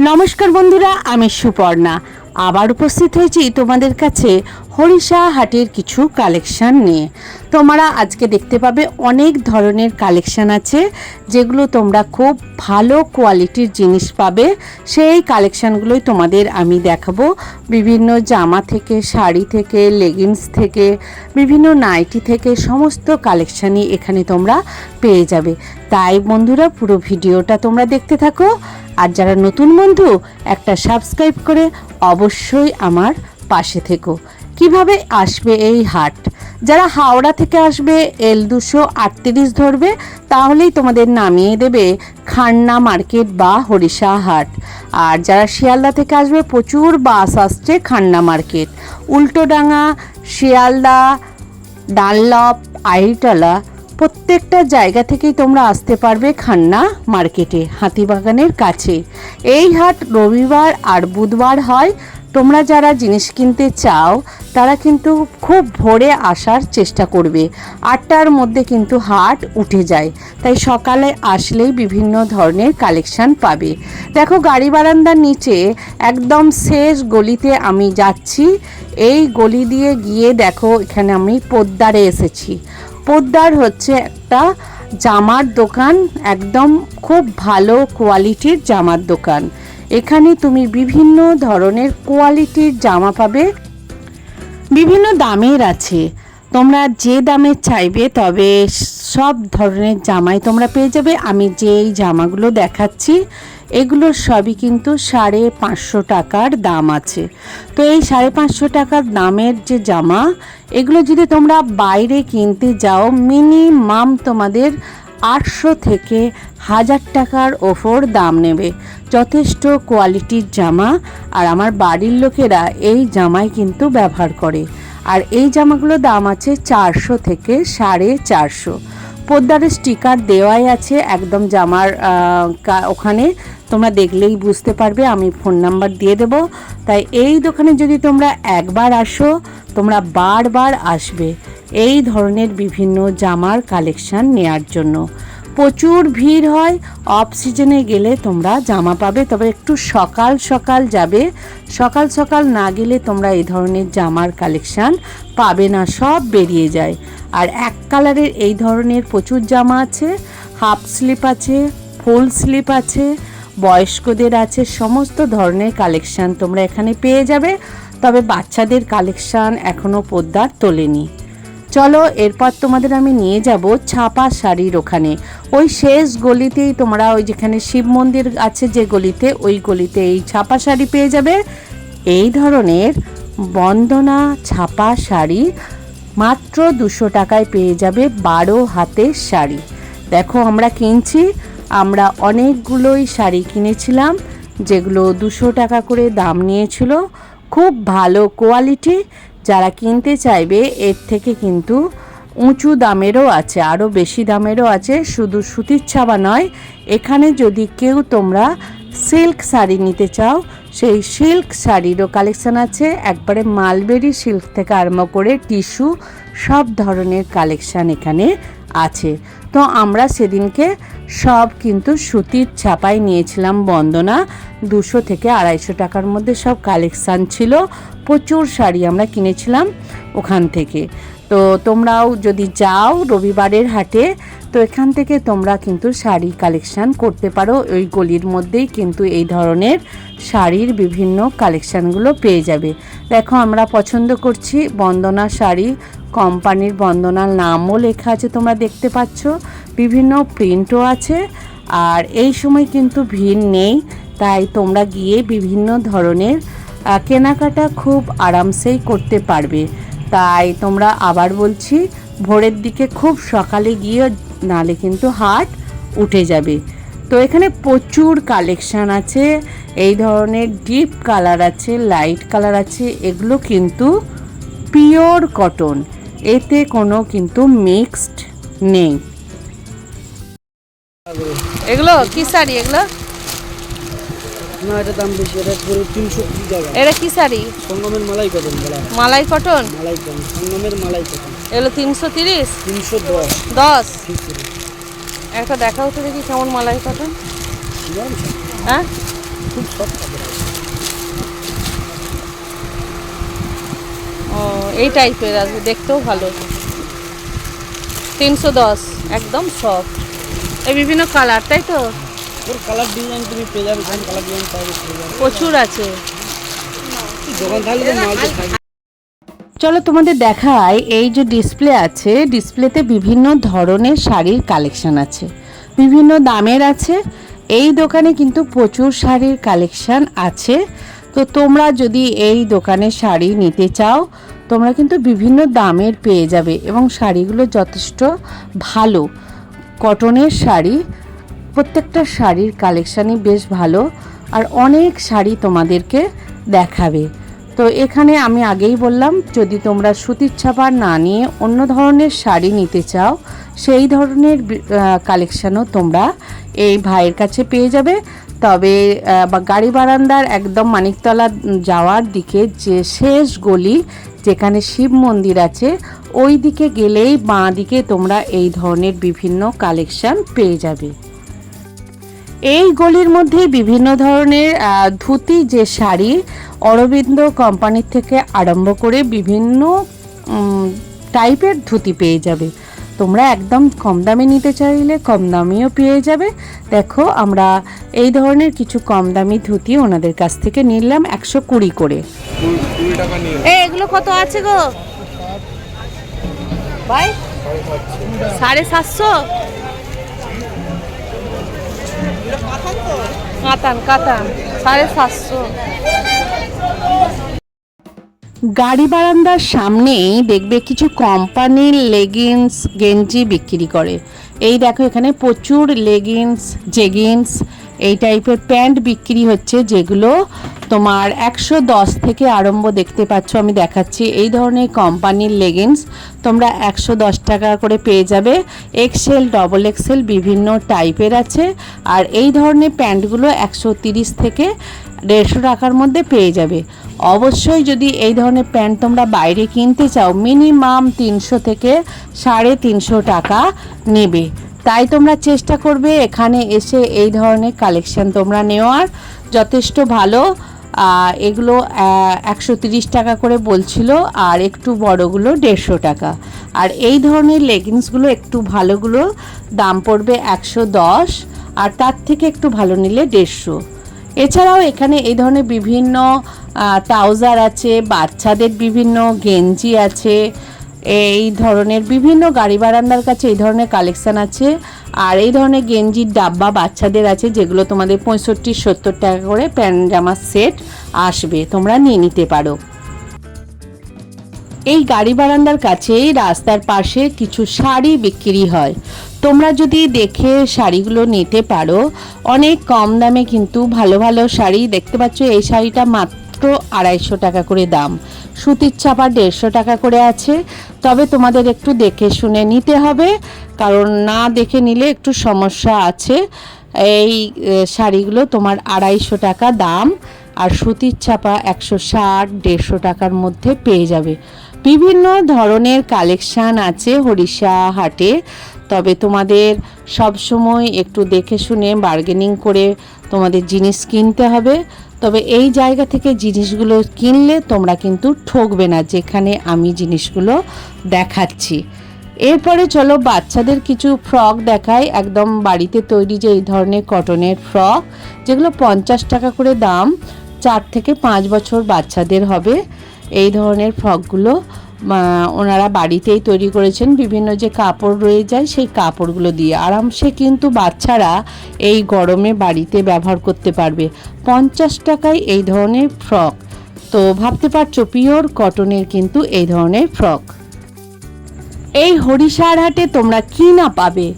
নমস্কার বন্ধুরা, আমি সুপর্ণা। আবার উপস্থিত হয়েছি তোমাদের কাছে হরিষা হাটের কিছু কালেকশান নিয়ে। তোমরা আজকে দেখতে পাবে অনেক ধরনের কালেকশান আছে, যেগুলো তোমরা খুব ভালো কোয়ালিটির জিনিস পাবে। সেই কালেকশানগুলোই তোমাদের আমি দেখাবো। বিভিন্ন জামা থেকে, শাড়ি থেকে লেগিংস থেকে, বিভিন্ন নাইটি থেকে সমস্ত কালেকশানই এখানে তোমরা পেয়ে যাবে। তাই বন্ধুরা, পুরো ভিডিওটা তোমরা দেখতে থাকো। আর যারা নতুন বন্ধু, একটা সাবস্ক্রাইব করে অবশ্যই আমার পাশে থেকো। কীভাবে আসবে এই হাট? যারা হাওড়া থেকে আসবে, এল দুশো আটত্রিশ ধরবে, তাহলেই তোমাদের নামিয়ে দেবে খান্না মার্কেট বা হরিষা হাট। আর যারা শিয়ালদা থেকে আসবে, প্রচুর বাস আসছে খান্না মার্কেট। উল্টোডাঙা শিয়ালদা, ডানলপ আইটালা প্রত্যেকটা জায়গা থেকেই তোমরা আসতে পারবে খান্না মার্কেটে, হাতিবাগানের কাছে। এই হাট রবিবার আর বুধবার হয়। তোমরা যারা জিনিস কিনতে চাও, তারা কিন্তু খুব ভোরে আসার চেষ্টা করবে। আটটার মধ্যে কিন্তু হাট উঠে যায়। তাই সকালে আসলেই বিভিন্ন ধরনের কালেকশন পাবে। দেখো গাড়ি বারান্দার নিচে একদম শেষ গলিতে আমি যাচ্ছি। এই গলি দিয়ে গিয়ে দেখো এখানে আমি পোদ্দারে এসেছি। পোদ্দার হচ্ছে একটা জামার দোকান, একদম খুব ভালো কোয়ালিটির জামার দোকান। এখানে তুমি বিভিন্ন ধরনের কোয়ালিটির জামা পাবে। বিভিন্ন দামের আছে। তোমরা যে দামে চাইবে, তবে সব ধরনের জামাই তোমরা পেয়ে যাবে। আমি যেই জামাগুলো দেখাচ্ছি, এগুলো সবই কিন্তু সাড়ে পাঁচশো টাকার দাম আছে। তো এই সাড়ে পাঁচশো টাকার দামের যে জামা, এগুলো যদি তোমরা বাইরে কিনতে যাও, মিনিমাম তোমাদের আটশো থেকে হাজার টাকার ওপর দাম নেবে। যথেষ্ট কোয়ালিটির জামা। আর আমার বাড়ির লোকেরা এই জামাই কিন্তু ব্যবহার করে। আর এই জামাগুলো দাম আছে চারশো থেকে সাড়ে চারশো। পোদ্দারের স্টিকার দেওয়াই আছে একদম জামার ওখানে। তোমরা দেখলেই বুঝতে পারবে, আমি ফোন নাম্বার দিয়ে দেবো। তাই এই দোকানে যদি তোমরা একবার আসো, তোমরা বারবার আসবে এই ধরনের বিভিন্ন জামার কালেকশান নেয়ার জন্য। প্রচুর ভিড় হয় অফ সিজনে গেলে তোমরা জামা পাবে, তবে একটু সকাল সকাল যাবে। সকাল সকাল না গেলে তোমরা এই ধরনের জামার কালেকশান পাবে না, সব বেরিয়ে যায়। আর এক কালারের এই ধরনের প্রচুর জামা আছে হাফ স্লিপ আছে ফুল স্লিপ আছে, বয়স্কদের আছে, সমস্ত ধরনের কালেকশান তোমরা এখানে পেয়ে যাবে। তবে বাচ্চাদের কালেকশান এখনও পোদ্দার তোলেনি। চলো, এরপর তোমাদের আমি নিয়ে যাব ছাপা শাড়ির ওখানে। ওই শেষ গলিতেই তোমরা ওই যেখানে শিব মন্দির আছে যে গলিতে, ওই গলিতে এই ছাপা শাড়ি পেয়ে যাবে। এই ধরনের বন্দনা ছাপা শাড়ি মাত্র দুশো টাকায় পেয়ে যাবে বারো হাতের শাড়ি। দেখো, আমরা কিনছি, আমরা অনেকগুলোই শাড়ি কিনেছিলাম, যেগুলো দুশো টাকা করে দাম নিয়েছিল। খুব ভালো কোয়ালিটি যারা কিনতে চাইবে, এর থেকে কিন্তু উঁচু দামেরও আছে, আরও বেশি দামেরও আছে। শুধু সুতির ছাবা নয়, এখানে যদি কেউ তোমরা সিল্ক শাড়ি নিতে চাও, সেই সিল্ক শাড়িরও কালেকশান আছে। একবারে মালবেরি সিল্ক থেকে আরম্ভ করে টিস্যু, সব ধরনের কালেকশান এখানে আছে। তো আমরা সেদিনকে সব কিন্তু সুতির ছাপাই নিয়েছিলাম বন্দনা। দুশো থেকে আড়াইশো টাকার মধ্যে সব কালেকশান ছিল। প্রচুর শাড়ি আমরা কিনেছিলাম ওখান থেকে। তো তোমরাও যদি যাও রবিবারের হাটে, তো এখান থেকে তোমরা কিন্তু শাড়ি কালেকশান করতে পারো। ওই গলির মধ্যেই কিন্তু এই ধরনের শাড়ির বিভিন্ন কালেকশানগুলো পেয়ে যাবে। দেখো আমরা পছন্দ করছি বন্দনা শাড়ি। কোম্পানির বন্দনার নামও লেখা আছে, তোমরা দেখতে পাচ্ছ। বিভিন্ন প্রিন্টও আছে, আর এই সময় কিন্তু ভিড় নেই, তাই তোমরা গিয়ে বিভিন্ন ধরনের কেনাকাটা খুব আরামসেই করতে পারবে। তাই তোমরা আবার বলছি, ভোরের দিকে খুব সকালে গিয়ে নালে কিন্তু হাট উঠে যাবে। তো এখানে প্রচুর কালেকশান আছে, এই ধরনের ডিপ কালার আছে লাইট কালার আছে, এগুলো কিন্তু পিওর কটন এতে কোনো কিন্তু মিক্সড নেই। এগুলো কি শাড়ি এগুলো? না এটা দাম বেশি এটা পুরো তিনশো কুড়ি টাকা। এটা কি sari? সঙ্গমের malai cotton malai cotton? Malai cotton সঙ্গমের মালাই কটন। এগুলো তিনশো তিরিশ? তিনশো দশ। দশ? একটা দেখাও তো দেখি কেমন মালাই কটন। হ্যাঁ? খুব সফট কাপড় ও এই টাইপের আছে দেখতেও ভালো। তিনশো দশ একদম সফট এই বিভিন্ন কালার তাই তো? ওর কালার ডিজাইন তুমি পেয়ে যাবে যেমন কালার ডিজাইন পাবে প্রচুর আছে। দোকান থাকলে তো মাল চলো তোমাদের দেখায় এই যে ডিসপ্লে আছে ডিসপ্লেতে বিভিন্ন ধরনের শাড়ির কালেকশন আছে। বিভিন্ন দামের আছে এই দোকানে কিন্তু প্রচুর শাড়ির কালেকশান আছে। তো তোমরা যদি এই দোকানে শাড়ি নিতে চাও তোমরা কিন্তু বিভিন্ন দামের পেয়ে যাবে এবং শাড়িগুলো যথেষ্ট ভালো। কটনের শাড়ি, প্রত্যেকটা শাড়ির কালেকশানই বেশ ভালো আর অনেক শাড়ি তোমাদেরকে দেখাবে। তো এখানে আমি আগেই বললাম, যদি তোমরা সুতির ছাপা না নিয়ে অন্য ধরনের শাড়ি নিতে চাও, সেই ধরনের কালেকশানও তোমরা এই ভাইয়ের কাছে পেয়ে যাবে। তবে গাড়ি বারান্দার একদম মানিকতলা যাওয়ার দিকে যে শেষ গলি যেখানে শিব মন্দির আছে, ওই দিকে গেলেই বাঁ দিকে তোমরা এই ধরনের বিভিন্ন কালেকশন পেয়ে যাবে। এই গলির মধ্যে বিভিন্ন ধরনের ধুতি যে শাড়ি অরবিন্দ কোম্পানির থেকে আরম্ভ করে বিভিন্ন টাইপের ধুতি পেয়ে যাবে। তোমরা একদম কম দামে নিতে চাইলে কম দামেও পেয়ে যাবে। দেখো, আমরা এই ধরনের কিছু কম দামি ধুতি ওনাদের কাছ থেকে নিলাম একশো কুড়ি করে। এগুলো কত আছে গো? ভাই, সাড়ে সাতশো? কাতান কাতান, সাড়ে সাতশো। গাড়ি বারান্দার সামনেই দেখবে কিছু কোম্পানির লেগিংস গেঞ্জি বিক্রি করে। এই দেখো এখানে প্রচুর লেগিংস জেগিংস এই টাইপের প্যান্ট বিক্রি হচ্ছে, যেগুলো তোমার একশো দশ থেকে আরম্ভ দেখতে পাচ্ছ, আমি দেখাচ্ছি। এই ধরনের কোম্পানির লেগিংস তোমরা একশো দশ টাকা করে পেয়ে যাবে। এক্সেল ডবল এক্সেল বিভিন্ন টাইপের আছে। আর এই ধরনের প্যান্টগুলো একশো তিরিশ থেকে দেড়শো টাকার মধ্যে পেয়ে যাবে। অবশ্যই যদি এই ধরনের প্যান্ট তোমরা বাইরে কিনতে চাও মিনিমাম তিনশো থেকে সাড়ে তিনশো টাকা নেবে। তাই তোমরা চেষ্টা করবে এখানে এসে এই ধরনের কালেকশন তোমরা নেওয়ার। যথেষ্ট ভালো এগুলো একশো তিরিশ টাকা করে বলছিল আর একটু বড়গুলো দেড়শো টাকা। আর এই ধরনের লেগিংসগুলো একটু ভালোগুলো দাম পড়বে একশো দশ, আর তার থেকে একটু ভালো নিলে দেড়শো। এছাড়াও এখানে এই ধরনের বিভিন্ন ট্রাউজার আছে, বাচ্চাদের বিভিন্ন, গেঞ্জি আছে, এই ধরনের বিভিন্ন গাড়ি বারান্দার কাছে এই ধরনের কালেকশান আছে, আর এই ধরনের গেঞ্জির ডাব্বা বাচ্চাদের আছে, যেগুলো তোমাদের পঁয়ষট্টি, সত্তর টাকা করে প্যান্ট জামার সেট আসবে, তোমরা নিয়ে নিতে পারো। এই গাড়ি বারান্দার কাছেই রাস্তার পাশে কিছু শাড়ি বিক্রি হয়। তোমরা যদি দেখে শাড়িগুলো নিতে পারো, অনেক কম দামে কিন্তু ভালো ভালো শাড়ি দেখতে পাচ্ছ, এই শাড়িটা মাত্র আড়াইশো টাকা করে দাম। সুতির চাপা দেড়শো টাকা করে আছে। তবে তোমাদের একটু দেখে শুনে নিতে হবে, কারণ না দেখে নিলে একটু সমস্যা আছে। এই শাড়িগুলো তোমার আড়াইশো টাকা দাম, আর সুতির ছাপা একশো ষাট, দেড়শো টাকার মধ্যে পেয়ে যাবে। বিভিন্ন ধরনের কালেকশান আছে হরিষা হাটে। তবে তোমাদের সব সময় একটু দেখে শুনে বার্গেনিং করে তোমাদের জিনিস কিনতে হবে। তবে এই জায়গা থেকে জিনিসগুলো কিনলে তোমরা কিন্তু ঠকবে না, যেখানে আমি জিনিসগুলো দেখাচ্ছি। এরপরে চলো বাচ্চাদের কিছু ফ্রক দেখাই। একদম বাড়িতে তৈরি যে এই ধরনের কটনের ফ্রক যেগুলো পঞ্চাশ টাকা করে দাম, চার থেকে পাঁচ বছর বাচ্চাদের হবে। এই ধরনের ফ্রকগুলো ওনারা বাড়িতেই তৈরি করেছেন। বিভিন্ন যে কাপড় রয়ে যায়, সেই কাপড়গুলো দিয়ে। আরামসে কিন্তু বাচ্চারা এই গরমে বাড়িতে ব্যবহার করতে পারবে। পঞ্চাশ টাকায় এই ধরনের ফ্রক। তো ভাবতে পারছ, পিওর কটনের কিন্তু এই ধরনের ফ্রক। এই হরিষার হাটে তোমরা কি না পাবে?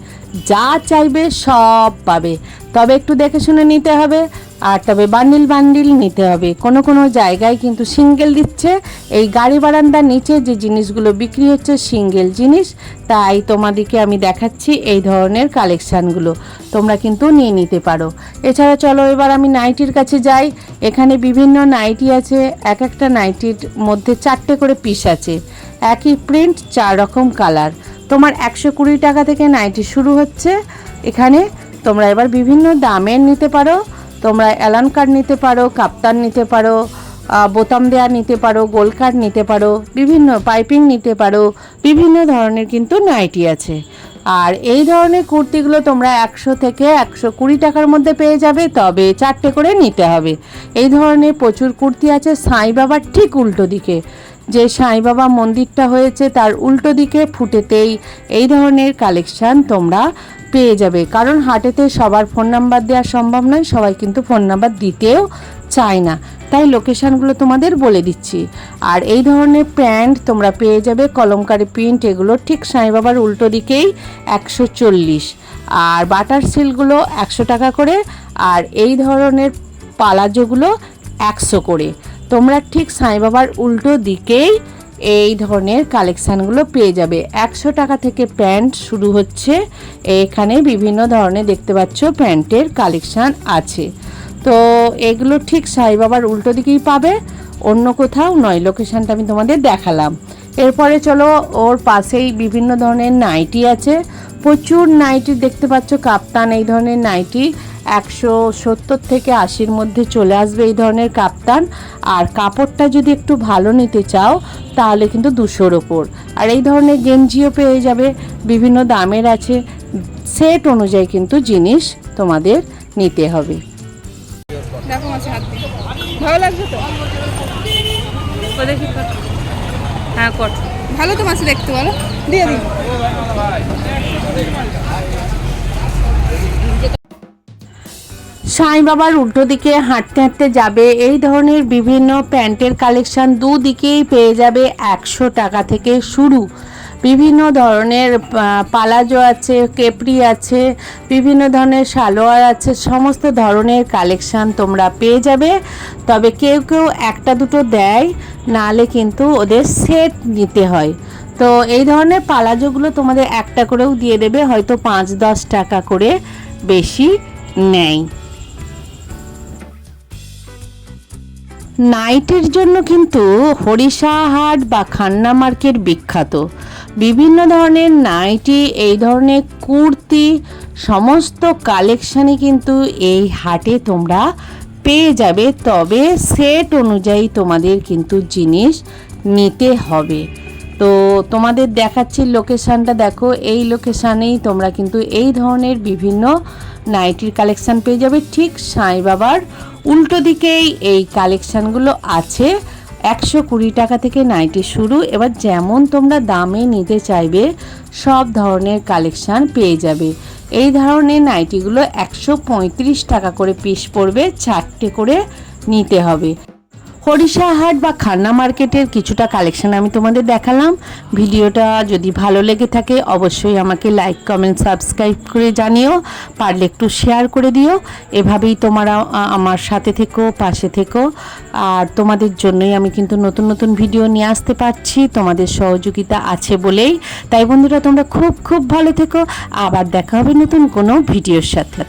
যা চাইবে সব পাবে। তবে একটু দেখে শুনে নিতে হবে আর তবে বান্ডিল বান্ডিল নিতে হবে। কোনো কোনো জায়গায় কিন্তু সিঙ্গেল দিচ্ছে। এই গাড়ি বারান্দার নিচে যে জিনিসগুলো বিক্রি হচ্ছে সিঙ্গেল জিনিস, তাই তোমাদেরকে আমি দেখাচ্ছি এই ধরনের কালেকশানগুলো। তোমরা কিন্তু নিয়ে নিতে পারো। এছাড়া চলো এবার আমি নাইটির কাছে যাই। এখানে বিভিন্ন নাইটি আছে। এক একটা নাইটির মধ্যে চারটে করে পিস আছে। একই প্রিন্ট, চার রকম কালার। তোমার একশো কুড়ি টাকা থেকে নাইটি শুরু হচ্ছে। এখানে তোমরা এবার বিভিন্ন দামের নিতে পারো। তোমরা অ্যালান কার্ড নিতে পারো, কাপ্তান নিতে পারো বোতাম দেয়া নিতে পারো, গোল কার্ড নিতে পারো, বিভিন্ন পাইপিং নিতে পারো, বিভিন্ন ধরনের কিন্তু নাইটি আছে। আর এই ধরনের কুর্তিগুলো তোমরা একশো থেকে একশো কুড়ি টাকার মধ্যে পেয়ে যাবে, তবে চারটে করে নিতে হবে। এই ধরনের প্রচুর কুর্তি আছে সাঁই বাবার ঠিক উল্টো দিকে। যে সাঁই বাবা মন্দিরটা হয়েছে তার উল্টো দিকে ফুটেতেই এই ধরনের কালেকশান তোমরা পেয়ে যাবে। কারণ হাটেতে সবার ফোন নাম্বার দেওয়া সম্ভব নয়, সবাই কিন্তু ফোন নাম্বার দিতেও চায় না। তাই লোকেশানগুলো তোমাদের বলে দিচ্ছি। আর এই ধরনের প্যান্ট তোমরা পেয়ে যাবে, কলমকারি প্রিন্ট এগুলো ঠিক সাই বাবার উল্টো দিকেই একশো চল্লিশ। আর বাটার সিলগুলো একশো টাকা করে, আর এই ধরনের পালাজোগুলো একশো করে। তোমরা ঠিক সাই বাবার উল্টো দিকেই এই ধরনের কালেকশানগুলো পেয়ে যাবে। একশো টাকা থেকে প্যান্ট শুরু হচ্ছে। এখানে বিভিন্ন ধরনের দেখতে পাচ্ছ প্যান্টের কালেকশান আছে। তো এগুলো ঠিক সাই বাবার উল্টো দিকেই পাবে, অন্য কোথাও নয়। লোকেশানটা আমি তোমাদের দেখালাম। এরপরে চলো, ওর পাশেই বিভিন্ন ধরনের নাইটি আছে। প্রচুর নাইটি দেখতে পাচ্ছ, কাপ্তান, এই ধরনের নাইটি। একশো সত্তর থেকে আশির মধ্যে চলে আসবে এই ধরনের কাপ্তান। আর কাপড়টা যদি একটু ভালো নিতে চাও, তাহলে কিন্তু দুশোর ওপর। আর এই ধরনের গেঞ্জিও পেয়ে যাবে, বিভিন্ন দামের আছে। সেট অনুযায়ী কিন্তু জিনিস তোমাদের নিতে হবে। হ্যাঁ ভালো তো মাছ দেখতে, বলো। দিয়ে দিই। সাই বাবার উল্টো দিকে হাঁটতে হাঁটতে যাবে। এই ধরনের বিভিন্ন প্যান্টের কালেকশন দুদিকেই পেয়ে যাবে একশো টাকা থেকে শুরু। বিভিন্ন ধরনের পালাজো আছে, কেপরি আছে, বিভিন্ন ধরনের সালোয়ার আছে, সমস্ত ধরনের কালেকশান তোমরা পেয়ে যাবে। তবে কেউ কেউ একটা দুটো দেয়, নালে কিন্তু ওদের সেট নিতে হয়। তো এই ধরনের পালাজোগুলো তোমাদের একটা করেও দিয়ে দেবে, হয়তো পাঁচ দশ টাকা করে বেশি নেয়। নাইটের জন্য কিন্তু হরিষাহাট বা খান্না মার্কেট বিখ্যাত। বিভিন্ন ধরনের নাইটি, এই ধরনের কুর্তি, সমস্ত কালেকশানই কিন্তু এই হাটে তোমরা পেয়ে যাবে। তবে সেট অনুযায়ী তোমাদের কিন্তু জিনিস নিতে হবে। তো তোমাদের দেখাচ্ছি লোকেশানটা দেখো, এই লোকেশানেই তোমরা কিন্তু এই ধরনের বিভিন্ন নাইটির কালেকশান পেয়ে যাবে। ঠিক সাই বাবার উল্টো দিকেই এই কালেকশানগুলো আছে। একশো কুড়ি টাকা থেকে নাইটি শুরু। এবার যেমন তোমরা দামে নিতে চাইবে, সব ধরনের কালেকশান পেয়ে যাবে। এই ধরনের নাইটিগুলো একশো পঁয়ত্রিশ টাকা করে পিস পড়বে, চারটে করে নিতে হবে। হরিষাহাট বা খান্না মার্কেটের কিছুটা কালেকশন আমি তোমাদের দেখালাম। ভিডিওটা যদি ভালো লেগে থাকে, অবশ্যই আমাকে লাইক কমেন্ট সাবস্ক্রাইব করে জানিও। পারলে একটু শেয়ার করে দিও। এভাবেই তোমরা আমার সাথে থেকো, পাশে থেকো। আর তোমাদের জন্যই আমি কিন্তু নতুন নতুন ভিডিও নিয়ে আসতে পারছি। তোমাদের সহযোগিতা আছে বলেই। তাই বন্ধুরা, তোমরা খুব খুব ভালো থেকো। আবার দেখা হবে নতুন কোনো ভিডিওর সাথে।